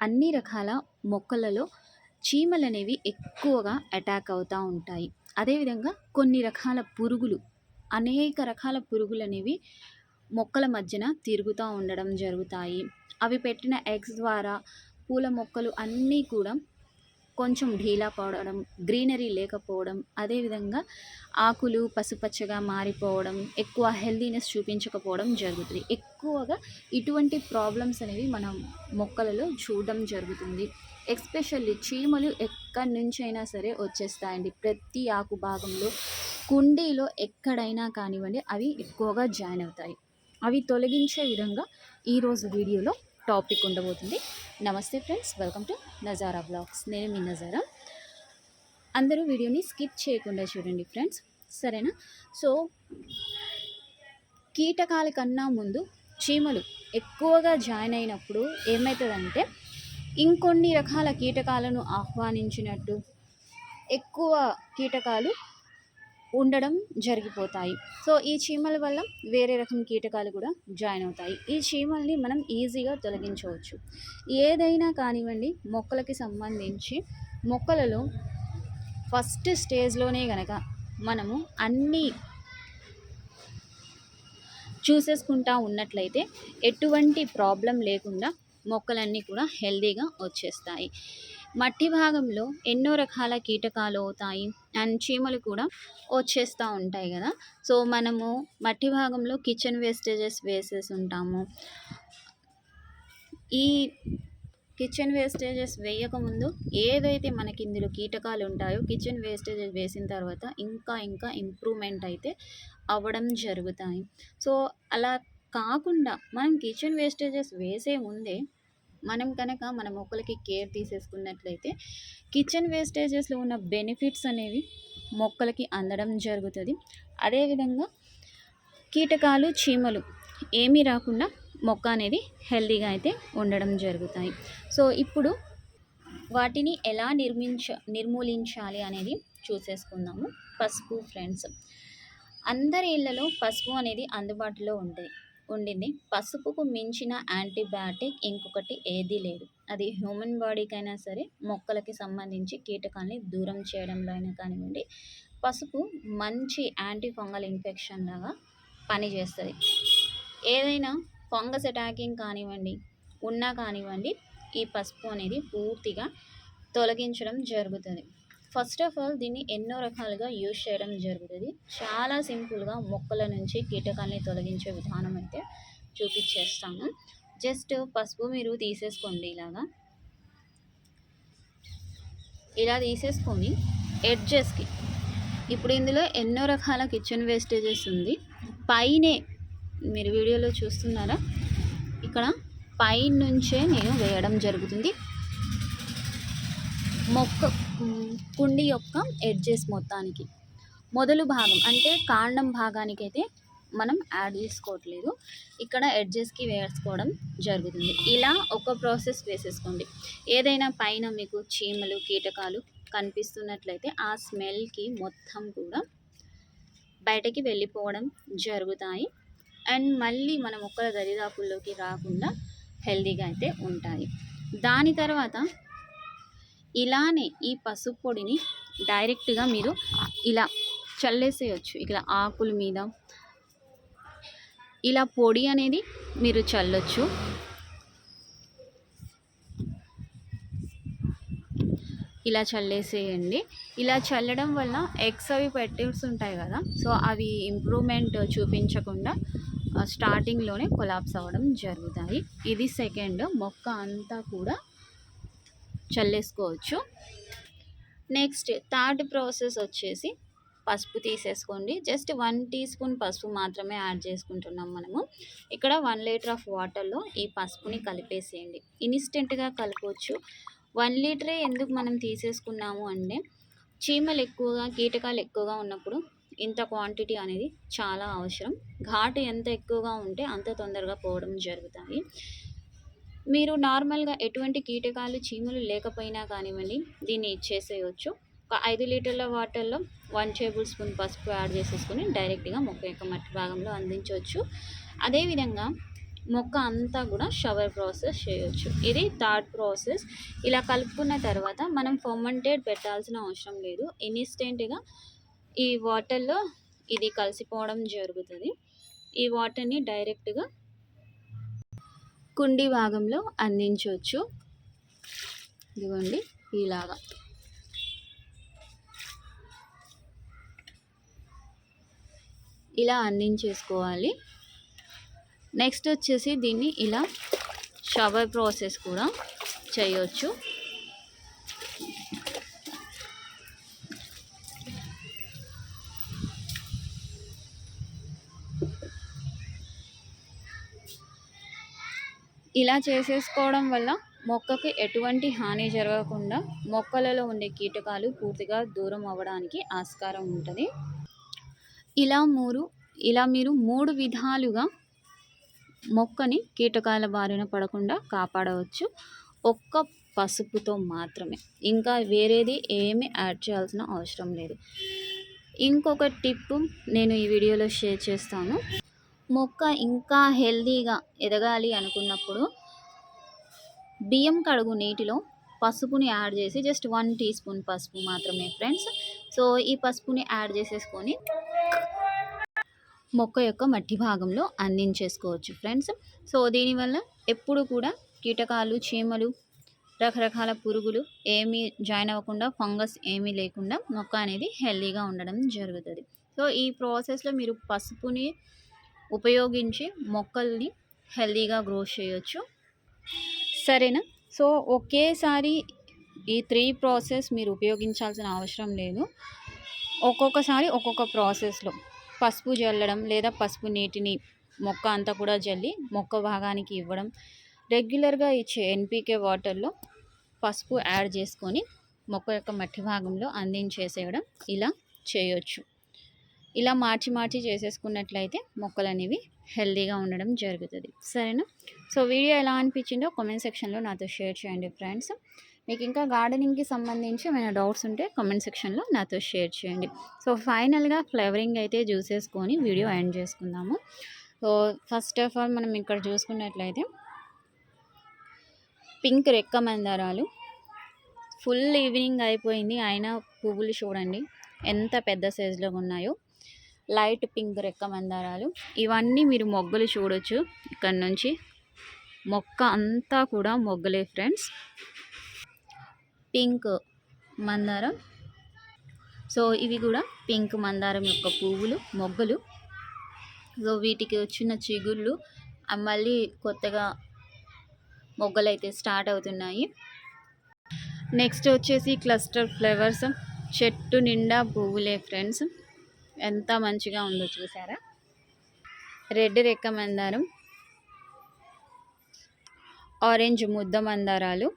అన్ని రకాల మొక్కలలో చీమలు అనేవి ఎక్కువగా అటాక్ అవుతూ ఉంటాయి. అదేవిధంగా కొన్ని రకాల పురుగులు అనేక రకాల పురుగులు అనేవి మొక్కల మధ్యన తిరుగుతూ ఉండడం జరుగుతాయి. అవి పెట్టిన ఎగ్స్ ద్వారా పూల మొక్కలు అన్నీ కూడా కొంచెం ఢీలా పడడం గ్రీనరీ లేకపోవడం అదేవిధంగా ఆకులు పసుపచ్చగా మారిపోవడం ఎక్కువ హెల్దీనెస్ చూపించకపోవడం జరుగుతుంది. ఎక్కువగా ఇటువంటి ప్రాబ్లమ్స్ అనేవి మనం మొక్కలలో చూడడం జరుగుతుంది. ఎస్పెషల్లీ చీమలు ఎక్కడి నుంచైనా అయినా సరే వచ్చేస్తాయండి. ప్రతి ఆకు భాగంలో కుండీలో ఎక్కడైనా కానివ్వండి అవి ఎక్కువగా జాయిన్ అవుతాయి. అవి తొలగించే విధంగా ఈరోజు వీడియోలో టాపిక్ ఉండబోతుంది. నమస్తే friends welcome to Nazara blogs. నేను మీ నజారా. అందరూ వీడియోని స్కిప్ చేయకుండా చూడండి ఫ్రెండ్స్. సరేనా? సో కీటకాల కన్నా ముందు చీమలు ఎక్కువగా జాయిన్ అయినప్పుడు ఏమవుతుందంటే ఇంకొన్ని రకాల కీటకాలను ఆహ్వానించినట్టు ఎక్కువ కీటకాలు ఉండడం జరిగిపోతాయి. సో ఈ చీమల వల్ల వేరే రకం కీటకాలు కూడా జాయిన్ అవుతాయి. ఈ చీమల్ని మనం ఈజీగా తొలగించవచ్చు. ఏదైనా కానివ్వండి మొక్కలకి సంబంధించి మొక్కలలో ఫస్ట్ స్టేజ్లోనే గనక మనము అన్నీ చూసేసుకుంటా ఉన్నట్లయితే ఎటువంటి ప్రాబ్లం లేకుండా మొక్కలన్నీ కూడా హెల్దీగా వచ్చేస్తాయి. మట్టి భాగంలో ఎన్నో రకాల కీటకాలు అవుతాయి అండ్ చీమలు కూడా వచ్చేస్తూ ఉంటాయి కదా. సో మనము మట్టి భాగంలో కిచెన్ వేస్టేజెస్ వేసేసి ఉంటాము. ఈ కిచెన్ వేస్టేజెస్ వేయకముందు ఏదైతే మనకి ఇందులో కీటకాలు ఉంటాయో కిచెన్ వేస్టేజెస్ వేసిన తర్వాత ఇంకా ఇంకా ఇంప్రూవ్మెంట్ అయితే అవ్వడం జరుగుతాయి. సో అలా కాకుండా మనం కిచెన్ వేస్టేజెస్ వేసే ముందే మనం కనుక మన మొక్కలకి కేర్ తీసేసుకున్నట్లయితే కిచెన్ వేస్టేజెస్లో ఉన్న బెనిఫిట్స్ అనేవి మొక్కలకి అందడం జరుగుతుంది. అదేవిధంగా కీటకాలు చీమలు ఏమీ రాకుండా మొక్క అనేది హెల్తీగా అయితే ఉండడం జరుగుతాయి. సో ఇప్పుడు వాటిని ఎలా నిర్మించ నిర్మూలించాలి అనేది చూసేసుకుందాము. పసుపు ఫ్రెండ్స్ అందరి ఇళ్ళలో పసుపు అనేది అందుబాటులో ఉంటుంది. ఉండింది. పసుపుకు మించిన యాంటీబయాటిక్ ఇంకొకటి ఏదీ లేదు. అది హ్యూమన్ బాడీకైనా సరే మొక్కలకి సంబంధించి కీటకాలని దూరం చేయడంలో అయినా కానివ్వండి పసుపు మంచి యాంటీ ఫంగల్ ఇన్ఫెక్షన్ లాగా పనిచేస్తుంది. ఏదైనా ఫంగస్ అటాకింగ్ కానివ్వండి ఉన్నా కానివ్వండి ఈ పసుపు అనేది పూర్తిగా తొలగించడం జరుగుతుంది. ఫస్ట్ ఆఫ్ ఆల్ దీన్ని ఎన్నో రకాలుగా యూజ్ చేయడం జరుగుతుంది. చాలా సింపుల్గా మొక్కల నుంచి కీటకాలని తొలగించే విధానం అయితే చూపించేస్తాను జస్ట్ పసుపు మీరు తీసేసుకోండి ఇలాగా. ఇలా తీసేసుకొని ఎడ్జెస్కి ఇప్పుడు ఇందులో ఎన్నో రకాల కిచెన్ వేస్టేజెస్ ఉంది. పైనే మీరు వీడియోలో చూస్తున్నారా? ఇక్కడ పైనుంచే నేను వేయడం జరుగుతుంది. మొక్క కుండి యొక్క ఎడ్జెస్ మొత్తానికి. మొదలు భాగం అంటే కాండం భాగానికి అయితే మనం యాడ్ చేసుకోవట్లేదు. ఇక్కడ ఎడ్జెస్కి వేసుకోవడం జరుగుతుంది. ఇలా ఒక ప్రాసెస్ వేసేసుకోండి. ఏదైనా పైన మీకు చీమలు కీటకాలు కనిపిస్తున్నట్లయితే ఆ స్మెల్కి మొత్తం కూడా బయటకి వెళ్ళిపోవడం జరుగుతాయి. అండ్ మళ్ళీ మన మొక్కల దరిదాపుల్లోకి రాకుండా హెల్దీగా అయితే ఉంటాయి. దాని తర్వాత ఇలానే ఈ పసుపు పొడిని డైరెక్ట్గా మీరు ఇలా చల్లేసేయచ్చు. ఇలా ఆకుల మీద. ఇలా పొడి అనేది మీరు చల్లొచ్చు. ఇలా చల్లేసేయండి. ఇలా చల్లడం వల్ల ఎగ్స్ అవి పెట్టేసి ఉంటాయి కదా సో అవి ఇంప్రూవ్మెంట్ చూపించకుండా స్టార్టింగ్లోనే కొలాప్స్ అవ్వడం జరుగుతాయి. ఇది సెకండ్ మొక్క అంతా కూడా చల్లేసుకోవచ్చు. నెక్స్ట్ థర్డ్ ప్రాసెస్ వచ్చేసి పసుపు తీసేసుకోండి. జస్ట్ వన్ టీ స్పూన్ పసుపు మాత్రమే యాడ్ చేసుకుంటున్నాం మనము. ఇక్కడ వన్ లీటర్ ఆఫ్ వాటర్లో ఈ పసుపుని కలిపేసేయండి. ఇన్స్టెంట్గా కలపవచ్చు వన్ లీటరే ఎందుకు మనం తీసేసుకున్నాము అంటే చీమలు ఎక్కువగా కీటకాలు ఎక్కువగా ఉన్నప్పుడు ఇంత క్వాంటిటీ అనేది చాలా అవసరం. ఘాటు ఎంత ఎక్కువగా ఉంటే అంత తొందరగా పోవడం జరుగుతాయి. మీరు నార్మల్గా ఎటువంటి కీటకాలు చీమలు లేకపోయినా కానివ్వండి దీన్ని ఇచ్చేసేయచ్చు ఒక ఐదు లీటర్ల వాటర్లో వన్ టేబుల్ స్పూన్ పసుపు యాడ్ చేసేసుకుని డైరెక్ట్గా మొక్క యొక్క మట్టి భాగంలో అందించవచ్చు అదేవిధంగా మొక్క అంతా కూడా షవర్ ప్రాసెస్ చేయొచ్చు. ఇది థర్డ్ ప్రాసెస్. ఇలా కలుపుకున్న తర్వాత మనం ఫర్మెంటెడ్ పెట్టాల్సిన అవసరం లేదు. ఇన్స్టెంట్గా ఈ వాటర్లో ఇది కలిసిపోవడం జరుగుతుంది. ఈ వాటర్ని డైరెక్ట్గా కుండి భాగంలో అందించవచ్చు. ఇదిగోండి ఇలాగా. ఇలా అందించేసుకోవాలి. నెక్స్ట్ వచ్చేసి దీన్ని ఇలా షవర్ ప్రాసెస్ కూడా చేయొచ్చు. ఇలా చేసేసుకోవడం వల్ల మొక్కకి ఎటువంటి హాని జరగకుండా మొక్కలలో ఉండే కీటకాలు పూర్తిగా దూరం అవ్వడానికి ఆస్కారం ఉంటుంది. ఇలా మూడు ఇలా మీరు మూడు విధాలుగా మొక్కని కీటకాల బారిన పడకుండా కాపాడవచ్చు. ఒక్క పసుపుతో మాత్రమే. ఇంకా వేరేది ఏమి యాడ్ చేయాల్సిన అవసరం లేదు. ఇంకొక టిప్ నేను ఈ వీడియోలో షేర్ చేస్తాను. మొక్క ఇంకా హెల్దీగా ఎదగాలి అనుకున్నప్పుడు బియ్యం కడుగు నీటిలో పసుపుని యాడ్ చేసి జస్ట్ వన్ టీ స్పూన్ పసుపు మాత్రమే ఫ్రెండ్స్ సో ఈ పసుపుని యాడ్ చేసేసుకొని మొక్క యొక్క మట్టి భాగంలో అందించేసుకోవచ్చు ఫ్రెండ్స్ సో దీనివల్ల ఎప్పుడు కూడా కీటకాలు చీమలు రకరకాల పురుగులు ఏమీ జాయిన్ అవ్వకుండా ఫంగస్ ఏమీ లేకుండా మొక్క అనేది హెల్దీగా ఉండడం జరుగుతుంది. సో ఈ ప్రాసెస్లో మీరు పసుపుని ఉపయోగించి మొక్కల్ని హెల్దీగా గ్రో చేయొచ్చు. సరేనా? సో ఒకేసారి ఈ త్రీ ప్రాసెస్ మీరు ఉపయోగించాల్సిన అవసరం లేదు. ఒక్కొక్కసారి ఒక్కొక్క ప్రాసెస్లో పసుపు జల్లడం లేదా పసుపు నీటిని మొక్క అంతా కూడా జల్లి మొక్క భాగానికి ఇవ్వడం రెగ్యులర్గా ఇచ్చే ఎన్పికే వాటర్లో పసుపు యాడ్ చేసుకొని మొక్క యొక్క మట్టి భాగంలో అందించేసేయడం ఇలా చేయొచ్చు. ఇలా మార్చి మార్చి చేసేసుకున్నట్లయితే మొక్కలు అనేవి హెల్తీగా ఉండడం జరుగుతుంది. సరేనా? సో వీడియో ఎలా అనిపించిందో కామెంట్ సెక్షన్లో నాతో షేర్ చేయండి ఫ్రెండ్స్. మీకు ఇంకా గార్డెనింగ్కి సంబంధించి ఏమైనా డౌట్స్ ఉంటే కామెంట్ సెక్షన్లో నాతో షేర్ చేయండి. సో ఫైనల్గా ఫ్లేవరింగ్ అయితే చూసేసుకొని వీడియో ఎండ్ చేసుకుందాము. సో ఫస్ట్ ఆఫ్ ఆల్ మనం ఇక్కడ చూసుకున్నట్లయితే పింక్ రెక్క మందారాలు. ఫుల్ ఈవినింగ్ అయిపోయింది. అయినా పువ్వులు చూడండి. ఎంత పెద్ద సైజులో ఉన్నాయో. లైట్ పింక్ రెక్క మందారాలు. ఇవన్నీ మీరు మొగ్గలు చూడొచ్చు ఇక్కడ నుంచి. మొక్క అంతా కూడా మొగ్గలే ఫ్రెండ్స్. పింక్ మందారం. సో ఇవి కూడా పింక్ మందారం యొక్క పువ్వులు మొగ్గలు. సో వీటికి వచ్చిన చిగుళ్ళు మళ్ళీ కొత్తగా మొగ్గలు అయితే స్టార్ట్ అవుతున్నాయి. నెక్స్ట్ వచ్చేసి క్లస్టర్ ఫ్లవర్స్. చెట్టు నిండా పువ్వులే ఫ్రెండ్స్. ఎంత మంచిగా ఉందో చూసారా? రెడ్ రెక్క మందారం ఆరెంజ్ ముద్ద మందారాలు